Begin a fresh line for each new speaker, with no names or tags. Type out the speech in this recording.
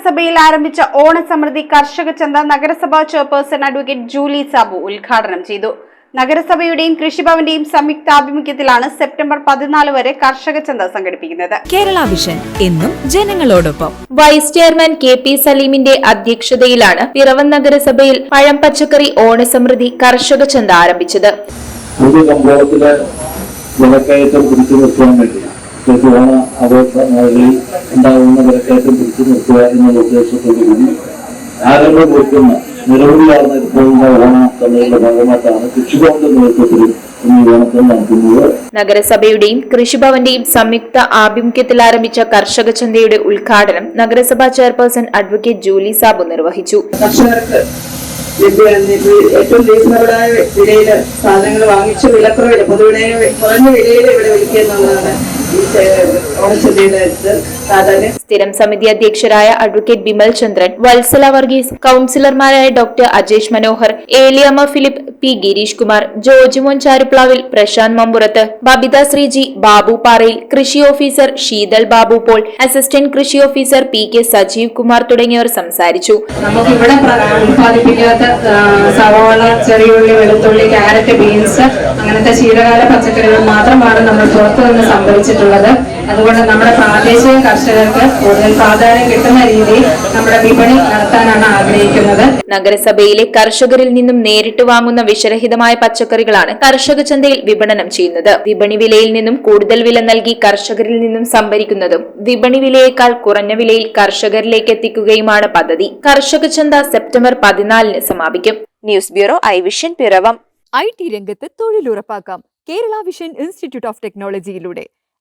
നഗരസഭയിൽ ആരംഭിച്ച ഓണസമൃദ്ധി കർഷക ചന്ത നഗരസഭാ ചെയർപേഴ്സൺ അഡ്വക്കേറ്റ് ജൂലി സാബു ഉദ്ഘാടനം ചെയ്തു. നഗരസഭയുടെയും കൃഷിഭവന്റെയും സംയുക്താഭിമുഖ്യത്തിലാണ് സെപ്റ്റംബർ പതിനാല് വരെ കർഷക ചന്ത സംഘടിപ്പിക്കുന്നത്.
കേരള വിഷൻ എന്നും ജനങ്ങളോടൊപ്പം.
വൈസ് ചെയർമാൻ കെ പി സലീമിന്റെ അധ്യക്ഷതയിലാണ് പിറവം നഗരസഭയിൽ പഴം പച്ചക്കറി ഓണസമൃദ്ധി കർഷക ചന്ത ആരംഭിച്ചത്.
പിടിച്ചു ഓണ ആഘോഷ മേഖലയിൽ ഉണ്ടാകുന്ന വിലക്കയറ്റം പിടിച്ചു നിർത്തുക എന്നുള്ള ഉദ്ദേശത്തോടു കൂടി ആരംഭം കുറിക്കുന്ന നിലവിലാർന്ന ഇപ്പോഴുള്ള ഓണ തമ്മിലുള്ള ഭാഗമായിട്ടാണ് കൃഷിഭവന്റെ നേതൃത്വത്തിലും
നഗരസഭയുടെയും കൃഷിഭവന്റെയും സംയുക്ത ആഭിമുഖ്യത്തിൽ ആരംഭിച്ച കർഷക ചന്തയുടെ ഉദ്ഘാടനം നഗരസഭാ ചെയർപേഴ്സൺ അഡ്വക്കേറ്റ് ജൂലി സാബു നിർവഹിച്ചു.
കർഷകർക്ക് ഏറ്റവും റീസണബിളായ വിലയിൽ സാധനങ്ങൾ വാങ്ങിച്ച് വിലക്കുറവിൽ പൊതുവിടയിൽ കുറഞ്ഞ വിലയിൽ ഇവിടെ വിൽക്കുക എന്നുള്ളതാണ്
സ്ഥിരം സമിതി അധ്യക്ഷരായ അഡ്വക്കേറ്റ് ബിമൽ ചന്ദ്രൻ വത്സല വർഗീസ് കൌൺസിലർമാരായ ഡോക്ടർ അജേഷ് മനോഹർ ഏലിയമ്മ ഫിലിപ്പ് പി ഗിരീഷ് കുമാർ ജോജിമോൻ ചാരുപ്ലാവിൽ പ്രശാന്ത് മമ്പുറത്ത് ബബിത ശ്രീജി ബാബു പാറയിൽ കൃഷി ഓഫീസർ ശീതൽ ബാബു പോൾ അസിസ്റ്റന്റ് കൃഷി officer P K Sajeev Kumar തുടങ്ങിയവർ സംസാരിച്ചു.
നമുക്ക് ഇവിടെ ഉത്പാദിപ്പിക്കാത്ത സവാള ചെറിയുള്ളി വെളുത്തുള്ളി ക്യാരറ്റ് ബീൻസ് അങ്ങനത്തെ ശീതകാല പച്ചക്കറികൾ മാത്രമാണ് നമ്മൾ പുറത്തു നിന്ന് സംഭരിച്ചിട്ടുള്ളത്. അതുകൊണ്ട് നമ്മുടെ പ്രാദേശിക കർഷകർക്ക് കൂടുതൽ പ്രാധാന്യം കിട്ടുന്ന രീതിയിൽ നമ്മുടെ വിപണി നടത്താനാണ് ആഗ്രഹിക്കുന്നത്.
നഗരസഭയിലെ കർഷകരിൽ നിന്നും നേരിട്ട് വാങ്ങുന്ന വിഷരഹിതമായ പച്ചക്കറികളാണ് കർഷക ചന്തയിൽ വിപണനം ചെയ്യുന്നത്. വിപണി വിലയിൽ നിന്നും കൂടുതൽ വില നൽകി കർഷകരിൽ നിന്നും സംഭരിക്കുന്നതും വിപണി വിലയേക്കാൾ കുറഞ്ഞ വിലയിൽ കർഷകരിലേക്ക് എത്തിക്കുകയുമാണ് പദ്ധതി. കർഷക ചന്ത സെപ്റ്റംബർ പതിനാലിന് സമാപിക്കും. News bureau I vision Piravom.
I T രംഗത്ത് തൊഴിലുറപ്പാക്കാം. Kerala vision institute of ടെക്നോളജിയിലൂടെ